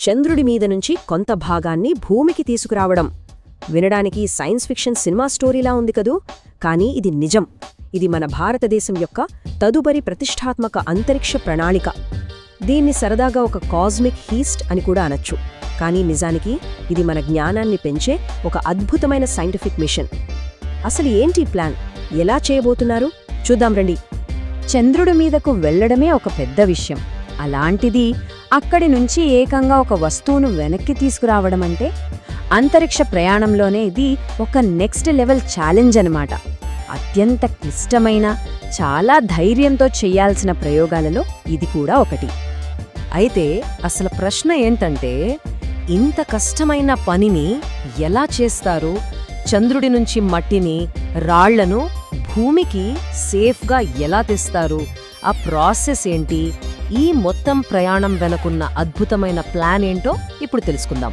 చంద్రుడి మీద నుంచి కొంత భాగాన్ని భూమికి తీసుకురావడం. వినడానికి సైన్స్ ఫిక్షన్ సినిమా స్టోరీలా ఉంది కదూ? కానీ ఇది నిజం. ఇది మన భారతదేశం యొక్క తదుపరి ప్రతిష్టాత్మక అంతరిక్ష ప్రణాళిక. దీన్ని సరదాగా ఒక కాస్మిక్ హీస్ట్ అని కూడా అనొచ్చు. కానీ నిజానికి ఇది మన జ్ఞానాన్ని పెంచే ఒక అద్భుతమైన సైంటిఫిక్ మిషన్. అసలు ఏంటి ప్లాన్? ఎలా చేయబోతున్నారు? చూద్దాం రండి. చంద్రుడి మీదకు వెళ్ళడమే ఒక పెద్ద విషయం. అలాంటిది అక్కడి నుంచి ఏకంగా ఒక వస్తువును వెనక్కి తీసుకురావడం అంటే అంతరిక్ష ప్రయాణంలోనే ఇది ఒక నెక్స్ట్ లెవెల్ ఛాలెంజ్ అనమాట అత్యంత క్లిష్టమైన చాలా ధైర్యంతో చేయాల్సిన ప్రయోగాలలో ఇది కూడా ఒకటి. అయితే అసలు ప్రశ్న ఏంటంటే ఇంత కష్టమైన పనిని ఎలా చేస్తారు? చంద్రుడి నుంచి మట్టిని రాళ్ళను భూమికి సేఫ్గా ఎలా తెస్తారు? ఆ ప్రాసెస్ ఏంటి? ఈ మొత్తం ప్రయాణం వెనకున్న అద్భుతమైన ప్లాన్ ఏంటో ఇప్పుడు తెలుసుకుందాం.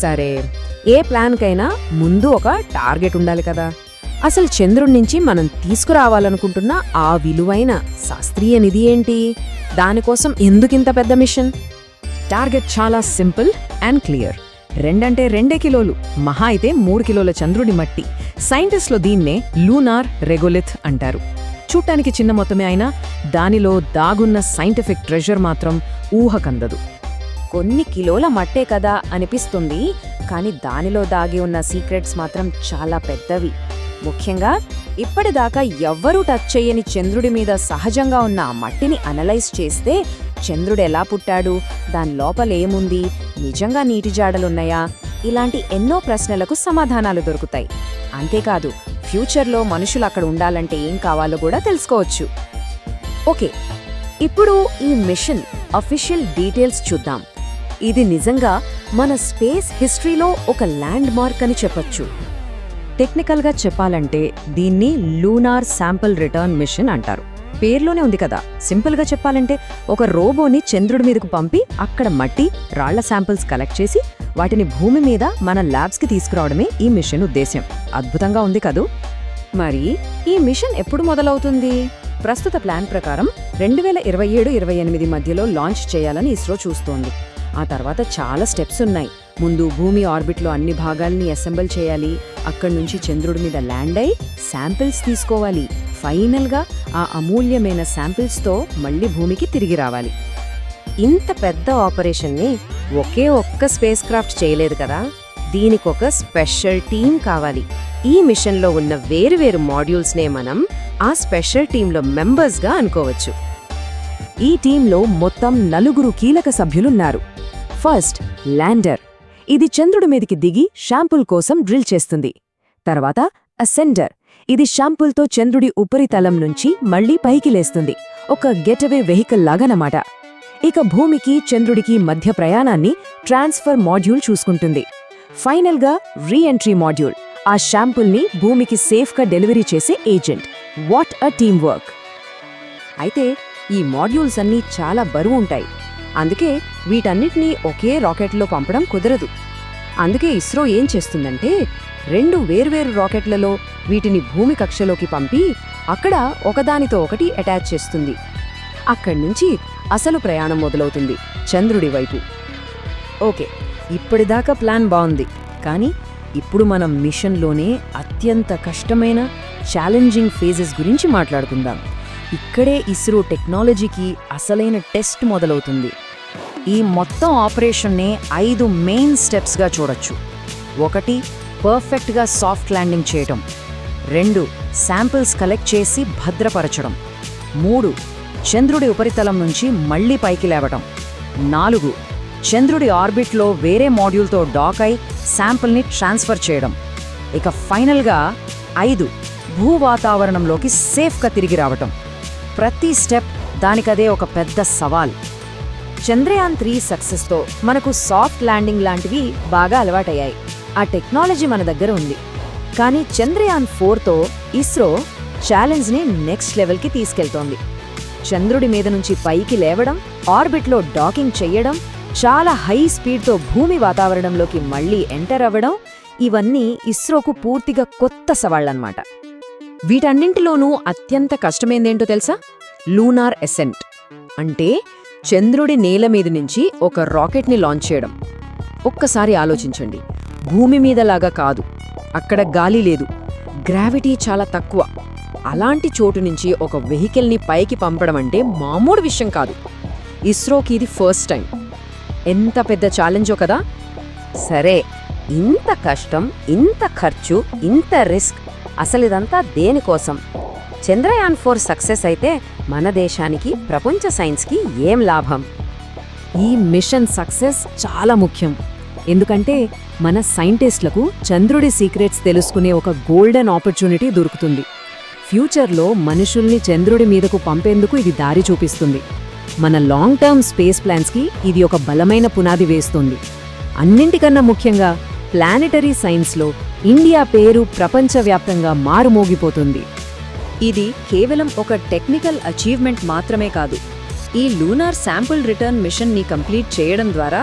సరే ఏ ప్లాన్కైనా ముందు ఒక టార్గెట్ ఉండాలి కదా. అసలు చంద్రుడి నుంచి మనం తీసుకురావాలనుకుంటున్న ఆ విలువైన శాస్త్రీయ నిధి ఏంటి? దానికోసం ఎందుకింత పెద్ద మిషన్? టార్గెట్ చాలా సింపుల్ అండ్ క్లియర్. రెండంటే రెండే కిలోలు మహా అయితే మూడు కిలోల చంద్రుడి మట్టి. సైంటిస్ట్లో దీన్నే లూనార్ రెగోలిత్ అంటారు. చూడ్డానికి చిన్న మొత్తమే అయినా దానిలో దాగున్న సైంటిఫిక్ ట్రెజర్ మాత్రం ఊహకందదు. కొన్ని కిలోల మట్టే కదా అనిపిస్తుంది కానీ దానిలో దాగి ఉన్న సీక్రెట్స్ మాత్రం చాలా పెద్దవి. ముఖ్యంగా ఇప్పటిదాకా ఎవ్వరూ టచ్ చేయని చంద్రుడి మీద సహజంగా ఉన్న ఆ మట్టిని అనలైజ్ చేస్తే చంద్రుడు ఎలా పుట్టాడు దాని లోపల ఏముంది నిజంగా నీటి జాడలున్నాయా? ఇలాంటి ఎన్నో ప్రశ్నలకు సమాధానాలు దొరుకుతాయి. అంతేకాదు ఫ్యూచర్లో మనుషులు అక్కడ ఉండాలంటే ఏం కావాలో కూడా తెలుసుకోవచ్చు. ఓకే ఇప్పుడు ఈ మిషన్ అఫీషియల్ డీటెయిల్స్ చూద్దాం. ఇది నిజంగా మన స్పేస్ హిస్టరీలో ఒక ల్యాండ్ మార్క్ అని చెప్పొచ్చు. టెక్నికల్గా చెప్పాలంటే దీన్ని లూనార్ శాంపుల్ రిటర్న్ మిషన్ అంటారు. పేర్లోనే ఉంది కదా. సింపుల్గా చెప్పాలంటే ఒక రోబోని చంద్రుడి మీదకు పంపి అక్కడ మట్టి రాళ్ళ శాంపిల్స్ కలెక్ట్ చేసి వాటిని భూమి మీద మన ల్యాబ్స్కి తీసుకురావడమే ఈ మిషన్ ఉద్దేశ్యం. అద్భుతంగా ఉంది కదూ? మరి ఈ మిషన్ ఎప్పుడు మొదలవుతుంది? ప్రస్తుత ప్లాన్ ప్రకారం రెండు వేల ఇరవై ఏడు ఇరవై ఎనిమిది మధ్యలో లాంచ్ చేయాలని ఇస్రో చూస్తోంది. ఆ తర్వాత చాలా స్టెప్స్ ఉన్నాయి. ముందు భూమి ఆర్బిట్లో అన్ని భాగాల్ని అసెంబుల్ చేయాలి. అక్కడి నుంచి చంద్రుడి మీద ల్యాండ్ అయి శాంపిల్స్ తీసుకోవాలి. ఫైనల్గా ఆ అమూల్యమైన శాంపిల్స్తో మళ్ళీ భూమికి తిరిగి రావాలి. ఇంత పెద్ద ఆపరేషన్ని ఒకే ఒక్క స్పేస్ క్రాఫ్ట్ చేయలేదు కదా? దీనికొక స్పెషల్ టీం కావాలి. ఈ మిషన్లో ఉన్న వేరువేరు మాడ్యూల్స్నే మనం ఆ స్పెషల్ టీంలో మెంబర్స్గా అనుకోవచ్చు. ఈ టీంలో మొత్తం నలుగురు కీలక సభ్యులున్నారు. First lander. ఇది చంద్రుడి మీదికి దిగి షాంపుల్ కోసం డ్రిల్ చేస్తుంది. తర్వాత అసెండర్. ఇది షాంపుల్తో చంద్రుడి ఉపరితలం నుంచి మళ్ళీ పైకి లేస్తుంది. ఒక గెటవే వెహికల్ లాగనమాట. ఇక భూమికి చంద్రుడికి మధ్య ప్రయాణాన్ని ట్రాన్స్ఫర్ మాడ్యూల్ చూసుకుంటుంది. ఫైనల్గా రీఎంట్రీ మాడ్యూల్. ఆ షాంపుల్ని భూమికి సేఫ్గా డెలివరీ చేసే agent. What a team work అయితే ఈ మాడ్యూల్స్ అన్నీ చాలా బరువు ఉంటాయి. అందుకే వీటన్నిటినీ ఒకే రాకెట్లో పంపడం కుదరదు. అందుకే ఇస్రో ఏం చేస్తుందంటే రెండు వేర్వేరు రాకెట్లలో వీటిని భూమి కక్షలోకి పంపి అక్కడ ఒకదానితో ఒకటి అటాచ్ చేస్తుంది. అక్కడి నుంచి అసలు ప్రయాణం మొదలవుతుంది చంద్రుడి వైపు. ఓకే ఇప్పటిదాకా ప్లాన్ బాగుంది కానీ ఇప్పుడు మనం మిషన్లోనే అత్యంత కష్టమైన ఛాలెంజింగ్ ఫేజెస్ గురించి మాట్లాడుకుందాం. ఇక్కడే ఇస్రో టెక్నాలజీకి అసలైన టెస్ట్ మొదలవుతుంది. ఈ మొత్తం ఆపరేషన్నే ఐదు మెయిన్ స్టెప్స్గా చూడొచ్చు. ఒకటి పర్ఫెక్ట్గా సాఫ్ట్ ల్యాండింగ్ చేయటం. రెండు శాంపిల్స్ కలెక్ట్ చేసి భద్రపరచడం. మూడు చంద్రుడి ఉపరితలం నుంచి మళ్ళీ పైకి లేవటం. నాలుగు చంద్రుడి ఆర్బిట్లో వేరే మాడ్యూల్తో డాక్ అయి శాంపుల్ని ట్రాన్స్ఫర్ చేయడం. ఇక ఫైనల్గా ఐదు భూ వాతావరణంలోకి సేఫ్గా తిరిగి రావటం. ప్రతి స్టెప్ దానికదే ఒక పెద్ద సవాల్. చంద్రయాన్ త్రీ సక్సెస్తో మనకు సాఫ్ట్ ల్యాండింగ్ లాంటివి బాగా అలవాటయ్యాయి. ఆ టెక్నాలజీ మన దగ్గర ఉంది. కానీ చంద్రయాన్ ఫోర్తో ఇస్రో ఛాలెంజ్ని నెక్స్ట్ లెవెల్కి తీసుకెళ్తోంది. చంద్రుడి మీద నుంచి పైకి లేవడం ఆర్బిట్లో డాకింగ్ చెయ్యడం చాలా హై స్పీడ్తో భూమి వాతావరణంలోకి మళ్ళీ ఎంటర్ అవ్వడం ఇవన్నీ ఇస్రోకు పూర్తిగా కొత్త సవాళ్ళన్నమాట వీటన్నింటిలోనూ అత్యంత కష్టమైందేంటో తెలుసా? Lunar ascent. అంటే చంద్రుడి నేల మీద నుంచి ఒక రాకెట్ని లాంచ్ చేయడం. ఒక్కసారి ఆలోచించండి. భూమి మీదలాగా కాదు. అక్కడ గాలి లేదు. గ్రావిటీ చాలా తక్కువ. అలాంటి చోటు నుంచి ఒక వెహికల్ని పైకి పంపడం అంటే మామూలు విషయం కాదు. ఇస్రోకి ఇది ఫస్ట్ టైం. ఎంత పెద్ద ఛాలెంజో కదా? సరే ఇంత కష్టం ఇంత ఖర్చు ఇంత రిస్క్ అసలు ఇదంతా దేనికోసం? చంద్రయాన్ ఫోర్ సక్సెస్ అయితే మన దేశానికి ప్రపంచ సైన్స్కి ఏం లాభం? ఈ మిషన్ సక్సెస్ చాలా ముఖ్యం. ఎందుకంటే మన సైంటిస్టులకు చంద్రుడి సీక్రెట్స్ తెలుసుకునే ఒక గోల్డెన్ ఆపర్చునిటీ దొరుకుతుంది. ఫ్యూచర్లో మనుషుల్ని చంద్రుడి మీదకు పంపేందుకు ఇది దారి చూపిస్తుంది. మన లాంగ్ టర్మ్ స్పేస్ ప్లాన్స్కి ఇది ఒక బలమైన పునాది వేస్తుంది. అన్నింటికన్నా ముఖ్యంగా ప్లానెటరీ సైన్స్లో ఇండియా పేరు ప్రపంచవ్యాప్తంగా మారుమోగిపోతుంది. ఇది కేవలం ఒక టెక్నికల్ అచీవ్మెంట్ మాత్రమే కాదు. ఈ లూనార్ శాంపుల్ రిటర్న్ మిషన్ని కంప్లీట్ చేయడం ద్వారా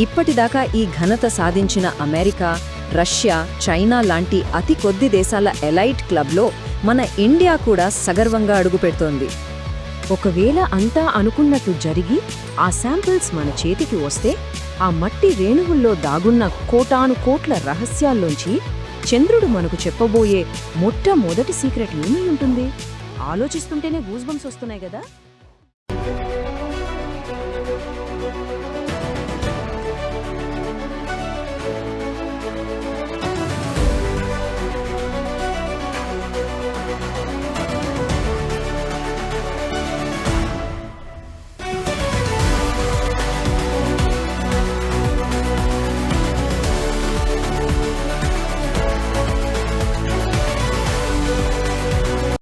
ఇప్పటిదాకా ఈ ఘనత సాధించిన అమెరికా రష్యా చైనా లాంటి అతి కొద్ది దేశాల ఎలైట్ క్లబ్లో మన ఇండియా కూడా సగర్వంగా అడుగుపెడుతోంది ఒకవేళ అంతా అనుకున్నట్టు జరిగి ఆ శాంపిల్స్ మన చేతికి వస్తే ఆ మట్టి రేణువుల్లో దాగున్న కోటాను కోట్ల రహస్యాల్లోంచి చంద్రుడు మనకు చెప్పబోయే మొట్టమొదటి సీక్రెట్ ఏమీ ఉంటుంది? ఆలోచిస్తుంటేనే గూజ్బంప్స్ వస్తున్నాయి కదా?